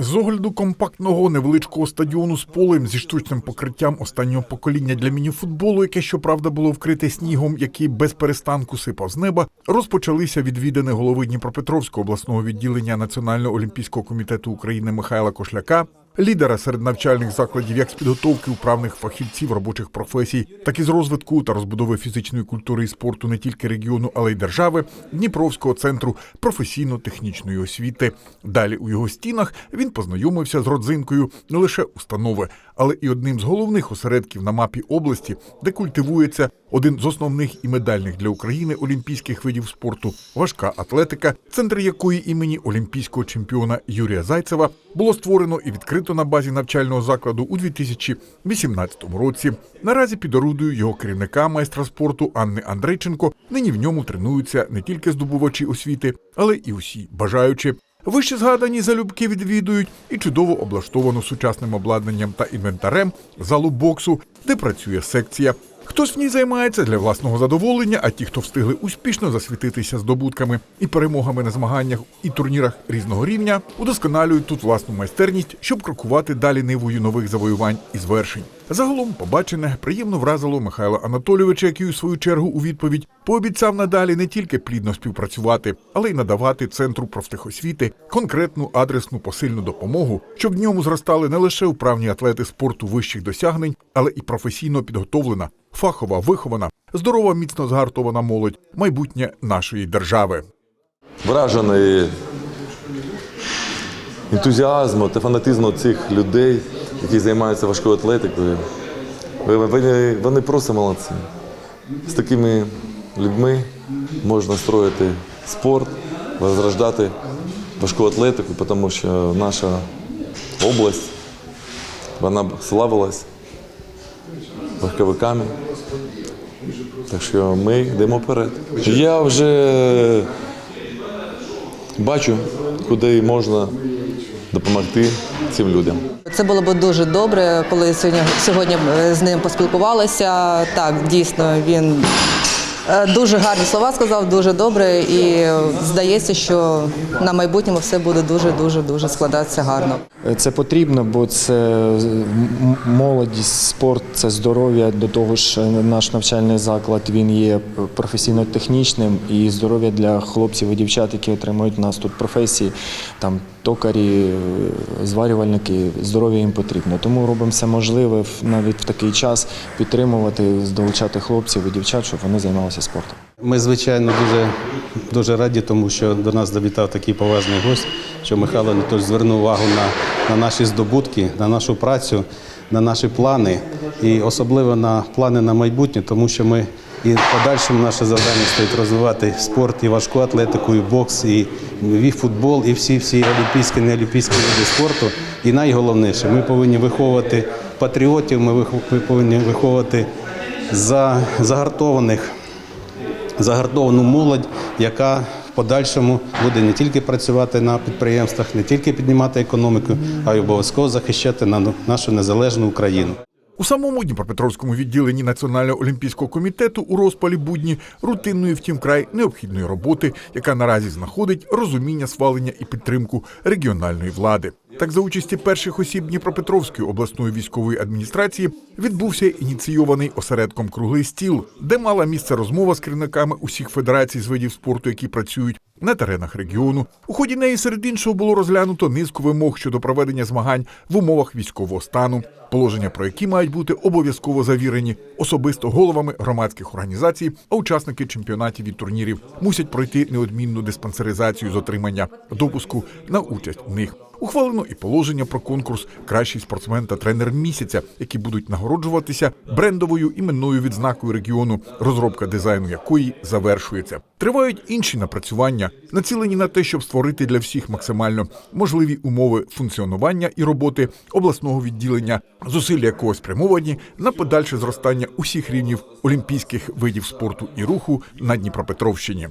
З огляду компактного невеличкого стадіону з полем зі штучним покриттям останнього покоління для мініфутболу, яке щоправда було вкрите снігом, який без перестанку сипав з неба, розпочалися відвідини голови Дніпропетровського обласного відділення Національного олімпійського комітету України Михайла Кошляка, лідера серед навчальних закладів як з підготовки управних фахівців робочих професій, так і з розвитку та розбудови фізичної культури і спорту не тільки регіону, але й держави Дніпровського центру професійно-технічної освіти. Далі у його стінах він познайомився з родзинкою не лише установи, але і одним з головних осередків на мапі області, де культивується один з основних і медальних для України олімпійських видів спорту важка атлетика, центр якої імені олімпійського чемпіона Юрія Зайцева було створено і відкрито на базі навчального закладу у 2018 році. Наразі під орудою його керівника майстра спорту Анни Андрейченко нині в ньому тренуються не тільки здобувачі освіти, але і усі бажаючі. Вище згадані залюбки відвідують і чудово облаштовану сучасним обладнанням та інвентарем залу боксу, де працює секція. Хтось в ній займається для власного задоволення, а ті, хто встигли успішно засвітитися здобутками і перемогами на змаганнях і турнірах різного рівня, удосконалюють тут власну майстерність, щоб крокувати далі нивою нових завоювань і звершень. Загалом побачене приємно вразило Михайла Анатолійовича, який у свою чергу у відповідь пообіцяв надалі не тільки плідно співпрацювати, але й надавати центру профтехосвіти конкретну адресну посильну допомогу, щоб в ньому зростали не лише вправні атлети спорту вищих досягнень, але і професійно підготовлена, фахова, вихована, здорова, міцно згартована молодь, майбутнє нашої держави. вражений ентузіазму та фанатизму цих людей, які займаються важкою атлетикою. Вони, вони просто молодці. З такими людьми можна строїти спорт, возрождати важку атлетику, тому що наша область вона славилась легковиками. Так що ми йдемо вперед. Я вже бачу, куди можна допомогти цим людям. Це було б дуже добре, коли сьогодні, сьогодні з ним поспілкувалися. Так, дійсно, він е, дуже гарні слова сказав, дуже добре, і здається, що на майбутньому все буде дуже, дуже, дуже складатися гарно. Це потрібно, бо це молодість, спорт, це здоров'я. До того ж, наш навчальний заклад він є професійно-технічним і здоров'я для хлопців і дівчат, які отримують у нас тут професії, там токарі, е, зварювальники. Здоров'я їм потрібно. Тому робимо все можливе навіть в такий час підтримувати, долучати хлопців і дівчат, щоб вони займалися спортом. Ми, звичайно, дуже, дуже раді, тому що до нас завітав такий поважний гость, що Михайло Анатольович звернув увагу на, на наші здобутки, на нашу працю, на наші плани і особливо на плани на майбутнє, тому що ми і в подальшому наше завдання стоїть розвивати спорт, і важку атлетику, і бокс, і, і футбол, і всі всі олімпійські, неолімпійські види спорту. І найголовніше, ми повинні виховувати патріотів, ми повинні виховувати за, загартованих загартовану молодь, яка в подальшому буде не тільки працювати на підприємствах, не тільки піднімати економіку, а й обов'язково захищати на- нашу незалежну Україну. У самому Дніпропетровському відділенні Національного олімпійського комітету у розпалі будні рутинної, втім край необхідної роботи, яка наразі знаходить розуміння свалення і підтримку регіональної влади. Так, за участі перших осіб Дніпропетровської обласної військової адміністрації відбувся ініційований осередком круглий стіл, де мала місце розмова з керівниками усіх федерацій з видів спорту, які працюють на теренах регіону. У ході неї серед іншого було розглянуто низку вимог щодо проведення змагань в умовах військового стану, положення про які мають бути обов'язково завірені особисто головами громадських організацій, а учасники чемпіонатів і турнірів мусять пройти неодмінну диспансеризацію з отримання допуску на участь в них. Ухвалено і положення про конкурс Кращий спортсмен та тренер місяця, які будуть нагороджуватися брендовою іменною відзнакою регіону, розробка дизайну якої завершується. Тривають інші напрацювання, націлені на те, щоб створити для всіх максимально можливі умови функціонування і роботи обласного відділення, зусилля якого спрямовані на подальше зростання усіх рівнів олімпійських видів спорту і руху на Дніпропетровщині.